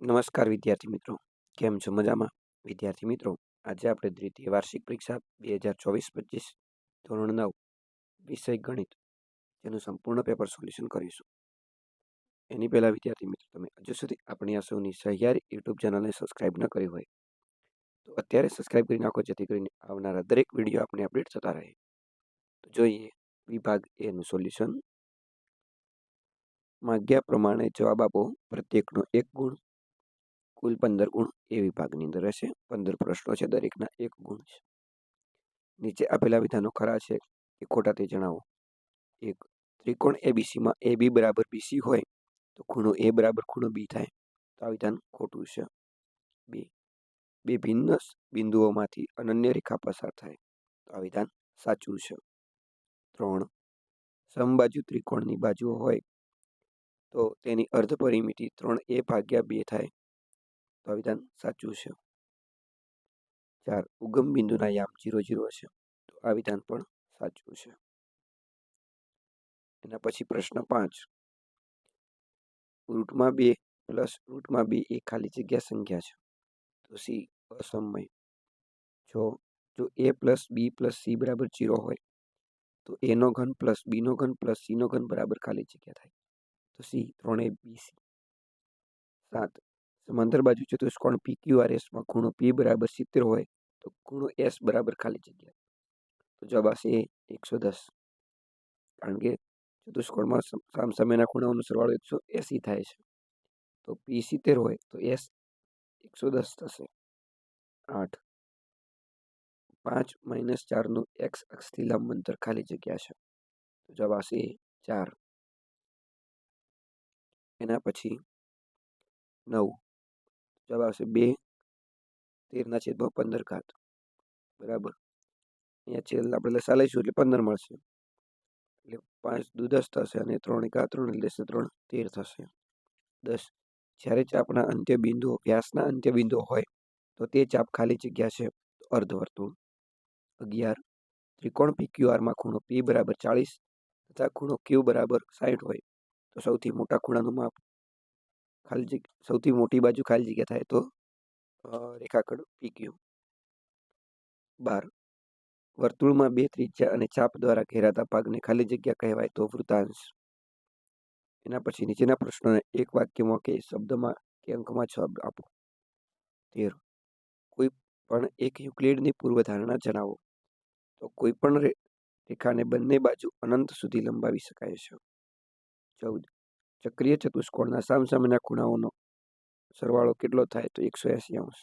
નમસ્કાર વિદ્યાર્થી મિત્રો. કેમ છો મજામાં? વિદ્યાર્થી મિત્રો, આજે આપણે દ્વિતીય વાર્ષિક પરીક્ષા બે હજાર ચોવીસ પચીસ ધોરણ નવ વિષય ગણિત જેનું સંપૂર્ણ પેપર સોલ્યુશન કરીશું. એની પહેલાં વિદ્યાર્થી મિત્રો, તમે હજુ સુધી આપણી આ સૌની સહિયારી યુટ્યુબ ચેનલને સબસ્ક્રાઇબ ન કરી હોય, તો અત્યારે સબસ્ક્રાઇબ કરી નાખો જેથી કરીને આવનારા દરેક વીડિયો આપણે અપડેટ થતા રહે. તો જોઈએ વિભાગ એનું સોલ્યુશન. માગ્યા પ્રમાણે જવાબ આપો. પ્રત્યેકનો એક ગુણ. કુલ પંદર ગુણ એ વિભાગની અંદર રહેશે. પંદર પ્રશ્નો છે, દરેકના એક ગુણ છે. નીચે આપેલા વિધાનો ખરા છે કે ખોટા તે જણાવો. એક, ત્રિકોણ એબીસીમાં એ બી બરાબર બીસી હોય તો ખૂણો એ બરાબર ખૂણો બી થાય. તો આ વિધાન ખોટું છે. બે બે ભિન્ન બિંદુઓમાંથી અનન્ય રેખા પસાર થાય. તો આ વિધાન સાચું છે. ત્રણ, સમબાજુ ત્રિકોણની બાજુઓ હોય તો તેની અર્ધ પરિમિતિ ત્રણ એ ભાગ્યા બે થાય. તો આ વિધાન સાચું છે. ચાર, ઉગમ બિંદુના યામ જીરો જીરો છે તો આ વિધાન પણ સાચું છે. એના પછી પ્રશ્ન પાંચ. રૂટમાં બે પ્લસ રૂટમાં બે એ ખાલી જગ્યા સંખ્યા છે. તો સી, અસમય. જો જો A plus B plus C બરાબર જીરો હોય, તો એનો ઘન પ્લસ બીનો ઘન પ્લસ સીનો ઘન બરાબર ખાલી જગ્યા થાય. તો સી ત્રણે બી સી. સાત સમાંતર બાજુ ચતુષ્કોણ પી ક્યુ આર એસમાં ખૂણો પી બરાબર સિત્તેર હોય તો ખૂણો એસ બરાબર ખાલી જગ્યા. તો જવાબ આવશે એકસો દસ. કારણ કે ચતુષ્કોણમાં સામસામેના ખૂણાઓનો સરવાળો એકસો એસી થાય છે. તો પી સિત્તેર હોય તો એસ એકસો દસ થશે. આઠ. પાંચ માઇનસ ચારનું એક્સ અક્ષથી લંબ ખાલી જગ્યા છે. તો જવાબ આવશે ચાર. એના પછી નવ. જવાબ આવશે બે, તેરના છેદમાં પંદર ઘાત. બરાબર. અહીંયા છેદ આપણે લસા લઈશું એટલે પંદર મળશે. એટલે પાંચ દસ થશે અને ત્રણ એકા ત્રણ એટલે ત્રણ, તેર થશે. દસ. જ્યારે ચાપના અંત્ય બિંદુઓ વ્યાસના અંત્ય બિંદુઓ હોય, તો તે ચાપ ખાલી જગ્યા છે અર્ધવર્તુળ અગિયાર. ત્રિકોણ પી ક્યુ આરમાં ખૂણો પી બરાબર ચાળીસ, તથા ખૂણો ક્યુ બરાબર સાઠ હોય, તો સૌથી મોટા ખૂણાનું માપ ખાલી સૌથી મોટી બાજુ ખાલી જગ્યા થાય તો રેખાખંડ પી ક્યુ બાર. વર્તુળમાં બે ત્રિજ્યા અને ચાપ દ્વારા ઘેરાતા ભાગને ખાલી જગ્યા કહેવાય તો વૃતાંશ એના પછી નીચેના પ્રશ્નોને એક વાક્યમાં કે શબ્દમાં કે અંકમાં જવાબ આપો. તેર. કોઈ પણ એક યુક્લિડની પૂર્વધારણા જણાવો. તો કોઈ પણ રેખાને બંને બાજુ અનંત સુધી લંબાવી શકાય છે. ચૌદ. ચક્રીય ચતુષ્કોણના સામસામેના ખૂણાઓનો સરવાળો કેટલો થાય તો એકસો એંસી અંશ.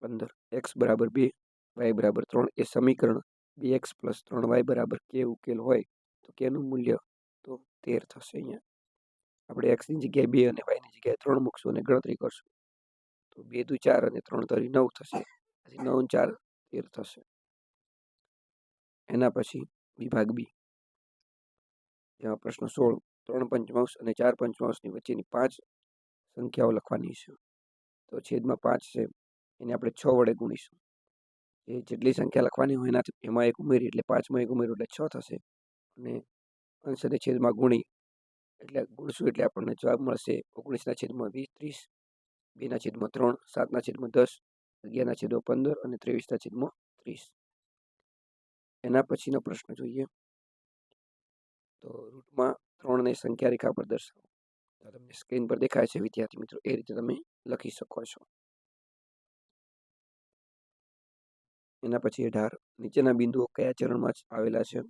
પંદર. એક્સ બરાબર બે, વાય બરાબર ત્રણ એ સમીકરણ બે એક્સ પ્લસ ત્રણ વાય બરાબર કે ઉકેલ હોય તો કેનું મૂલ્ય? તો તેર થશે અહીંયા. આપણે એક્સની જગ્યાએ બે અને વાયની જગ્યાએ ત્રણ મૂકશું અને ગણતરી કરશું. તો બે દુ ચાર અને ત્રણ તરી નવ થશે. પછી નવ ચાર તેર થશે. એના પછી વિભાગ બી. જેમાં પ્રશ્ન સોળ. ત્રણ પંચમાંશ અને ચાર પંચમાંશની વચ્ચેની પાંચ સંખ્યાઓ લખવાની છે. તો છેદમાં પાંચ છે, એને આપણે છ વડે ગુણીશું. એ જેટલી સંખ્યા લખવાની હોય એનાથી એમાં એક ઉમેરી એટલે પાંચમાં એક ઉમેરું એટલે છ થશે. અને અંશ અને છેદમાં ગુણી એટલે ગુણશું એટલે આપણને જવાબ મળશે ઓગણીસના છેદમાં વીસ ત્રીસ, બેના છેદમાં ત્રણ, સાતના છેદમાં દસ, અગિયારના છેદમાં પંદર અને ત્રેવીસના છેદમાં ત્રીસ. એના પછીનો પ્રશ્ન જોઈએ. તો રૂટમાં ત્રણને સંખ્યા રેખા પર દર્શાવો. તો તમને સ્ક્રીન પર દેખાય છે, વિદ્યાર્થી મિત્રો. એ રીતે તમે લખી શકો છો. એના પછી અઢાર. નીચેના બિંદુઓ કયા ચરણમાં આવેલા છે?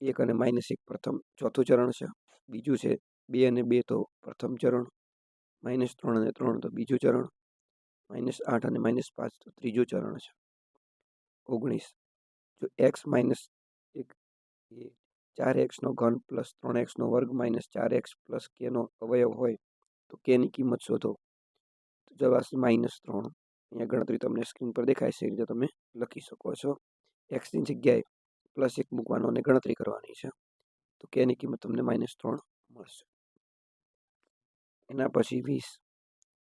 એક અને માઇનસ એક પ્રથમ ચોથું ચરણ છે. બીજું છે બે અને બે તો પ્રથમ ચરણ. માઇનસ ત્રણ અને ત્રણ તો બીજું ચરણ. માઇનસ આઠ અને માઇનસ પાંચ તો ત્રીજું ચરણ છે. ઓગણીસ. જો એક્સ માઇનસ એક એ ચાર એક્સનો ઘન પ્લસ ત્રણ એક્સનો વર્ગ માઇનસ ચાર એક્સ પ્લસ કેનો અવયવ હોય તો કેની કિંમત શોધો. તો જવાબ આવશે માઇનસ ત્રણ. અહીંયા ગણતરી તમને સ્ક્રીન પર દેખાય છે એ રીતે તમે લખી શકો છો. એક્સની જગ્યાએ પ્લસ એક મૂકવાનો અને ગણતરી કરવાની છે. તો કેની કિંમત તમને માઇનસ ત્રણ મળશે. એના પછી વીસ.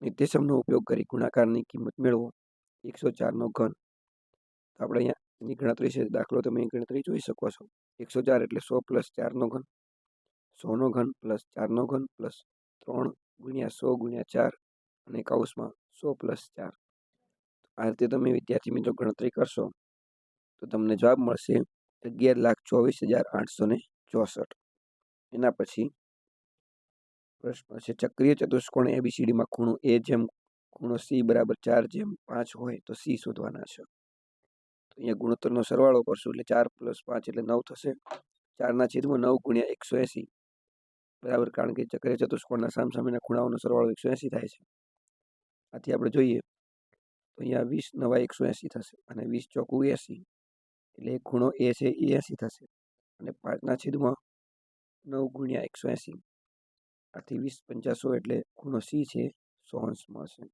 નિર્દેશમનો ઉપયોગ કરી ગુણાકારની કિંમત મેળવો. એકસો ચારનો ઘન. તો આપણે અહીંયા એની ગણતરી છે, દાખલો તમે ગણતરી જોઈ શકો છો. એકસો ચાર એટલે સો પ્લસ ચારનો ઘન. સોનો ઘન પ્લસ ચારનો ઘન પ્લસ ત્રણ ગુણ્યા સો ગુણ્યા ચાર અને કૌંસમાં સો પ્લસ ચાર. આ રીતે તમે વિદ્યાર્થી મિત્રો ગણતરી કરશો તો તમને જવાબ મળશે અગિયાર લાખ ચોવીસ હજાર આઠસો ને ચોસઠ. એના પછી પ્રશ્ન છે, ચક્રીય ચતુષ્કોણ એબીસીડીમાં ખૂણો એ જેમ ખૂણો સી બરાબર ચાર જેમ પાંચ હોય તો સી શોધવાના છે. અહીંયા ગુણોત્તરનો સરવાળો કરશું એટલે ચાર પ્લસ પાંચ એટલે નવ થશે. ચારના છેદમાં નવ ગુણ્યા એકસો એંસી. બરાબર, કારણ કે ચક્રીય ચતુષ્કોણના સામસામેના ખૂણાઓનો સરવાળો એકસો એંસી થાય છે. આથી આપણે જોઈએ તો અહીંયા વીસ નવા એકસો એંસી થશે અને વીસ ચોકું એંસી એટલે ખૂણો એ છે એ એંસી થશે. અને પાંચના છેદમાં નવ ગુણ્યા એકસો એંસી. આથી વીસ પંચાસો એટલે ખૂણો સી છે, સો અંશ મળશે.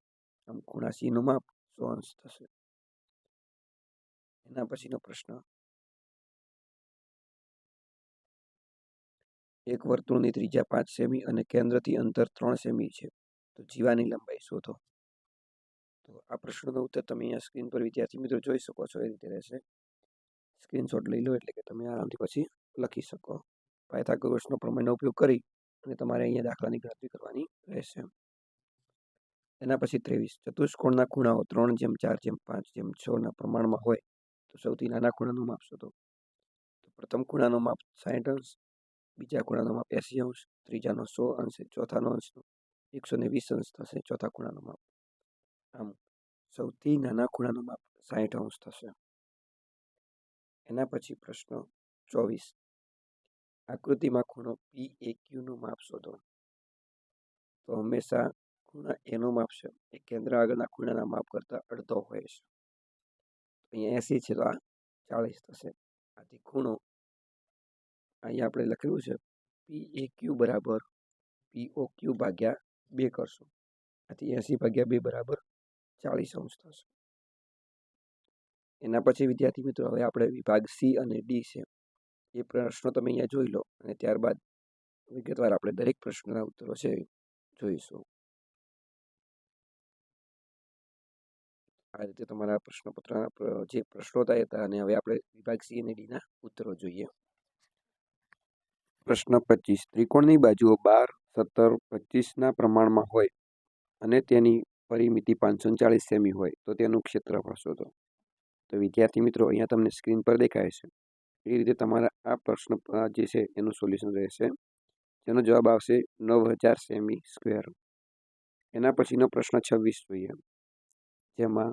આમ ખૂણા સીનું માપ સો અંશ થશે. એના પછીનો પ્રશ્ન. એક વર્તુળની ત્રિજ્યા પાંચ સેમી અને કેન્દ્રથી અંતર ત્રણ સેમી છે. તો જીવાની લંબાઈ શોધો. તો આ પ્રશ્નનો ઉત્તર તમે અહીંયા સ્ક્રીન પર વિદ્યાર્થી મિત્રો જોઈ શકો છો, એ રીતે રહેશે. સ્ક્રીનશોટ લઈ લો એટલે કે તમે આરામથી પછી લખી શકો. પાયથાગોરસનો પ્રમેયનો ઉપયોગ કરી અને તમારે અહીંયા દાખલાની ગણતરી કરવાની રહેશે. એના પછી ત્રેવીસ. ચતુષ્કોણના ખૂણાઓ ત્રણ જેમ ચાર જેમ પાંચ જેમ છના પ્રમાણમાં હોય તો સૌથી નાના ખૂણાનું માપ શોધો. તો પ્રથમ ખૂણાનો માપ સાઠ અંશ, બીજા ખૂણાનો માપ એંસી અંશ, ત્રીજાનો સો અંશ, ચોથાનો અંશનો એકસો ને વીસ અંશ થશે, ચોથા ખૂણાનો માપ. આમ સૌથી નાના ખૂણાનું માપ સાઠ અંશ થશે. એના પછી પ્રશ્ન ચોવીસ. આકૃતિમાં ખૂણો પી એ ક્યુનું માપ શોધો. તો હંમેશા ખૂણા એનો માપ છે. એ કેન્દ્ર આગળના ખૂણાના માપ કરતાં અડધો હોય છે. અહીંયા એંસી છે તો આ ચાળીસ થશે. આથી ખૂણો અહીંયા આપણે લખેલું છે પી એ ક્યુ બરાબર પી ઓ ક્યુ ભાગ્યા બે કરશું. આથી એંસી ભાગ્યા બે બરાબર ચાળીસ અંશ થશે. એના પછી વિદ્યાર્થી મિત્રો હવે આપણે વિભાગ સી અને ડી છે. એ પ્રશ્નો તમે અહીંયા જોઈ લો અને ત્યારબાદ વિગતવાર આપણે દરેક પ્રશ્નના ઉત્તરો છે જોઈશું. આ રીતે તમારા પ્રશ્નપત્રના જે પ્રશ્નો હતા અને હવે આપણે વિભાગ સી અને ડીના ઉત્તરો જોઈએ. પ્રશ્ન પચીસ. ત્રિકોણની બાજુઓ બાર, સત્તર પચીસના પ્રમાણમાં હોય અને તેની પરિમિતિ પાંચસો ચાલીસ સેમી હોય તો તેનું ક્ષેત્રફળ શોધો તો. વિદ્યાર્થી મિત્રો, અહીંયા તમને સ્ક્રીન પર દેખાય છે. એ રીતે તમારા આ પ્રશ્ન જે છે એનું સોલ્યુશન રહેશે. જેનો જવાબ આવશે નવ હજાર સેમી સ્ક્વેર. એના પછીનો પ્રશ્ન છવ્વીસ જોઈએ. જેમાં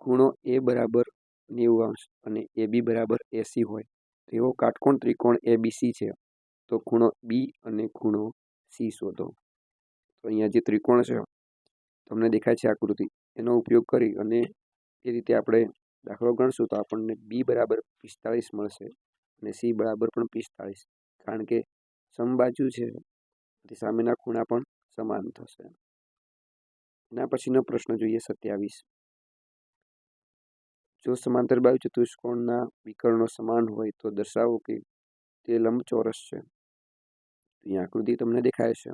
ખૂણો એ બરાબર નેવું અંશ અને એ બી બરાબર એસી હોય. તેવો કાટકોણ ત્રિકોણ એ છે. તો ખૂણો બી અને ખૂણો સી શોધો. તો અહીંયા જે ત્રિકોણ છે, તમને દેખાય છે આકૃતિ. એનો ઉપયોગ કરી અને એ રીતે આપણે દાખલો ગણશું તો આપણને બી બરાબર પિસ્તાળીસ મળશે અને સી બરાબર પણ પિસ્તાળીસ. કારણ કે સમબાજુ છે સામેના ખૂણા પણ સમાન થશે. એના પછીનો પ્રશ્ન જોઈએ સત્યાવીસ. જો સમાંતર બાજુ ચતુષ્કોણના વિકર્ણો સમાન હોય તો દર્શાવો કે તે લંબચોરસ છે. અહીં આકૃતિ તમને દેખાય છે.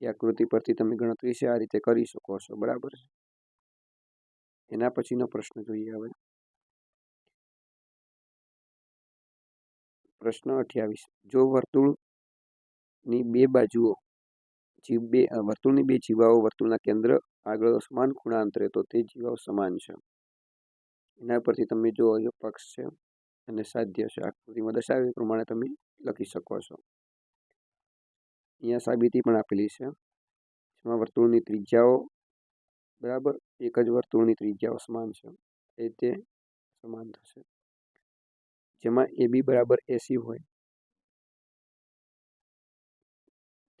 એ આકૃતિ પરથી તમે ગણતરી છે, આ રીતે કરી શકો છો. બરાબર છે? એના પછીનો પ્રશ્ન જોઈએ હવે. પ્રશ્ન અઠ્યાવીસ. જો વર્તુળની બે બાજુઓ જીવ બે વર્તુળની બે જીવાઓ વર્તુળના કેન્દ્ર આગળ સમાન ખૂણા અંતરે તો તે જીવાઓ સમાન છે. એના પરથી તમે જો પક્ષ છે અને સાધ્ય છે. આકૃતિમાં દર્શાવ્યા પ્રમાણે તમે લખી શકો છો. અહીંયા સાબિતી પણ આપેલી છે. જેમાં વર્તુળની ત્રિજ્યાઓ, બરાબર? એક જ વર્તુળની ત્રિજ્યાઓ સમાન છે. એ તે સમાન થશે. જેમાં એ બી બરાબર એસી હોય.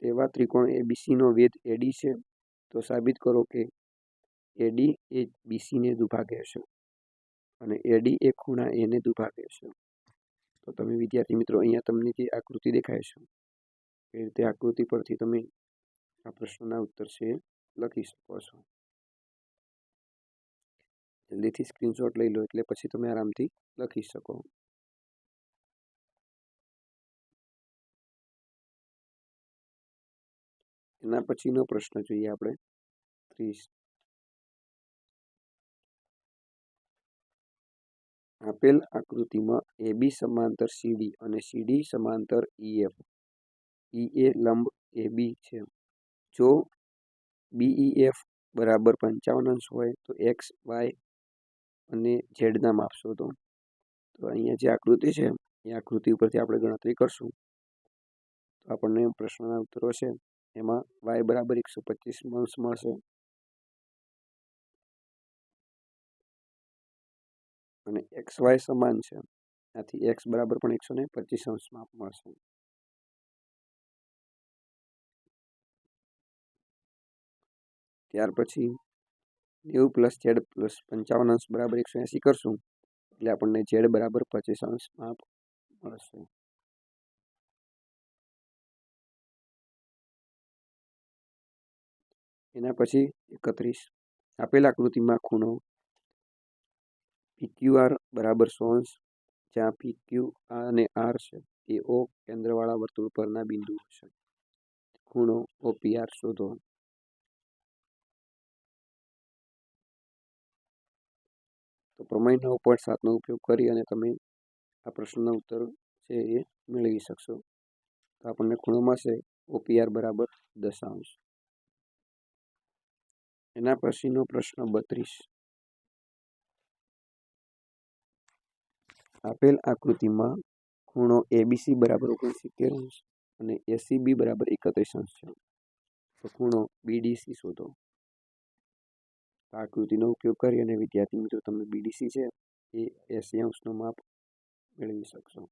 તેવા ત્રિકોણ એ બીસીનો વેદ એડી છે, તો સાબિત કરો કે એડી એ બીસીને દુભાગે છે અને એડી એ ખૂણા એને દુભાગે છે. તો તમે વિદ્યાર્થી મિત્રો, અહીંયા તમને જે આકૃતિ દેખાય છે, એ રીતે આકૃતિ પરથી તમે આ પ્રશ્નના ઉત્તર છે લખી શકો છો. જલ્દીથી સ્ક્રીનશોટ લઈ લો એટલે પછી તમે આરામથી લખી શકો. એના પછીનો પ્રશ્ન જોઈએ આપણે. ત્રીસ. આપેલ આકૃતિમાં એ બી સમાંતર સીડી અને સીડી સમાંતર ઈએફ ઈ એ લંબ એ બી છે. જો બીઈએફ બરાબર પંચાવન અંશ હોય તો એક્સ વાય અને ઝેડના માપ શોધો. તો અહીંયા જે આકૃતિ છે, એ આકૃતિ ઉપરથી આપણે ગણતરી કરશું. તો આપણને પ્રશ્નના ઉત્તરો છે. એમાં વાય બરાબર એકસો પચીસ અંશ મળશે. અને એક્સ વાય સમાન છે. આથી એક્સ બરાબર પણ એકસો ને પચીસ અંશ માપ મળશે. ત્યાર પછી નેવું પ્લસ ઝેડ પ્લસ પંચાવન અંશ બરાબર એકસો એંસી કરશું. એટલે આપણને ઝેડ બરાબર પચીસ અંશ માપ મળશે. એના પછી એકત્રીસ. આપેલ આકૃતિમાં ખૂણો પીક્યુઆર બરાબર સો અંશ જ્યાં પીક્યુ અને આર છે, એ ઓ કેન્દ્રવાળા વર્તુળ પરના બિંદુ છે ખૂણો ઓપીઆર શોધો. તો પ્રમેય નવ પોઈન્ટ સાતનો ઉપયોગ કરી અને તમે આ પ્રશ્નનો ઉત્તર છે એ મેળવી શકશો. તો આપણને ખૂણો મળશે ઓપીઆર બરાબર દશાંશ. એના પછીનો પ્રશ્ન બત્રીસ. આપેલ આકૃતિમાં ખૂણો એબીસી બરાબર ઓગણસિત્તેર અંશ અને એસીબી બરાબર એકત્રીસ અંશ છે. તો ખૂણો બીડીસી શોધો. આકૃતિનો ઉપયોગ કરી અને વિદ્યાર્થી મિત્રો, તમે બીડીસી છે એ એસી અંશનું માપ મેળવી શકશો.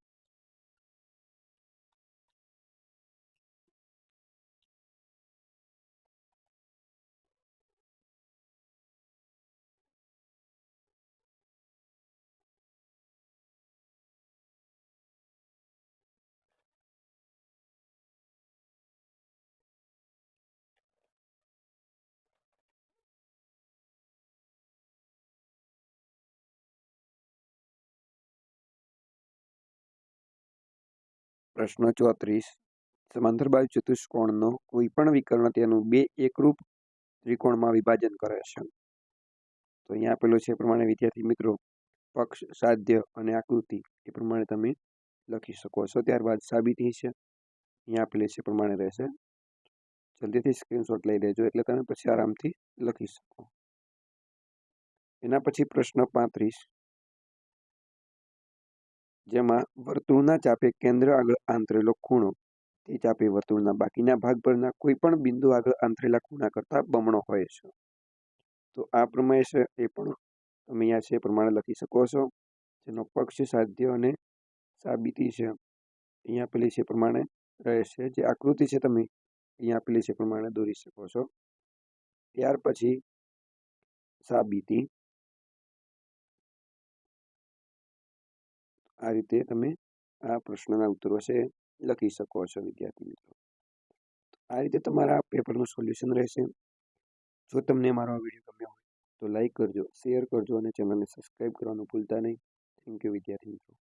પ્રશ્ન ચોત્રીસ. સમાંતર બાજુ ચતુષ્કોણનો કોઈ પણ વિકર્ણ તેનું બે એકરૂપ ત્રિકોણમાં વિભાજન કરે છે. તો અહીંયા આપેલો છે પ્રમાણે વિદ્યાર્થી મિત્રો, પક્ષ, સાધ્ય અને આકૃતિ એ પ્રમાણે તમે લખી શકો છો. ત્યારબાદ સાબિતી છે, અહીંયા આપેલી છે પ્રમાણે રહેશે. જલ્દીથી સ્ક્રીનશોટ લઈ લેજો એટલે તમે પછી આરામથી લખી શકો. એના પછી પ્રશ્ન પાંત્રીસ. જેમાં વર્તુળના ચાપે કેન્દ્ર આગળ આંતરેલો ખૂણો, તે ચાપે વર્તુળના બાકીના ભાગ પરના કોઈ પણ બિંદુ આગળ આંતરેલા ખૂણા કરતાં બમણો હોય છે. તો આ પ્રમેય છે એ પણ તમે અહીંયા છે પ્રમાણે લખી શકો છો. જેનો પક્ષ, સાધ્ય અને સાબિતી છે. અહીંયા આપેલી છે પ્રમાણે રહેશે જે આકૃતિ છે તમે અહીંયા આપેલી છે પ્રમાણે દોરી શકો છો. ત્યાર પછી સાબિતી. આ રીતે તમે આ પ્રશ્નના ઉત્તરો છે લખી શકો છો, વિદ્યાર્થી મિત્રો. આ રીતે તમારા પેપરનું સોલ્યુશન રહેશે. જો તમને મારો આ વીડિયો ગમ્યો હોય તો લાઈક કરજો, શેર કરજો અને ચેનલને સબસ્ક્રાઈબ કરવાનું ભૂલતા નહીં. થેન્ક યુ, વિદ્યાર્થી મિત્રો.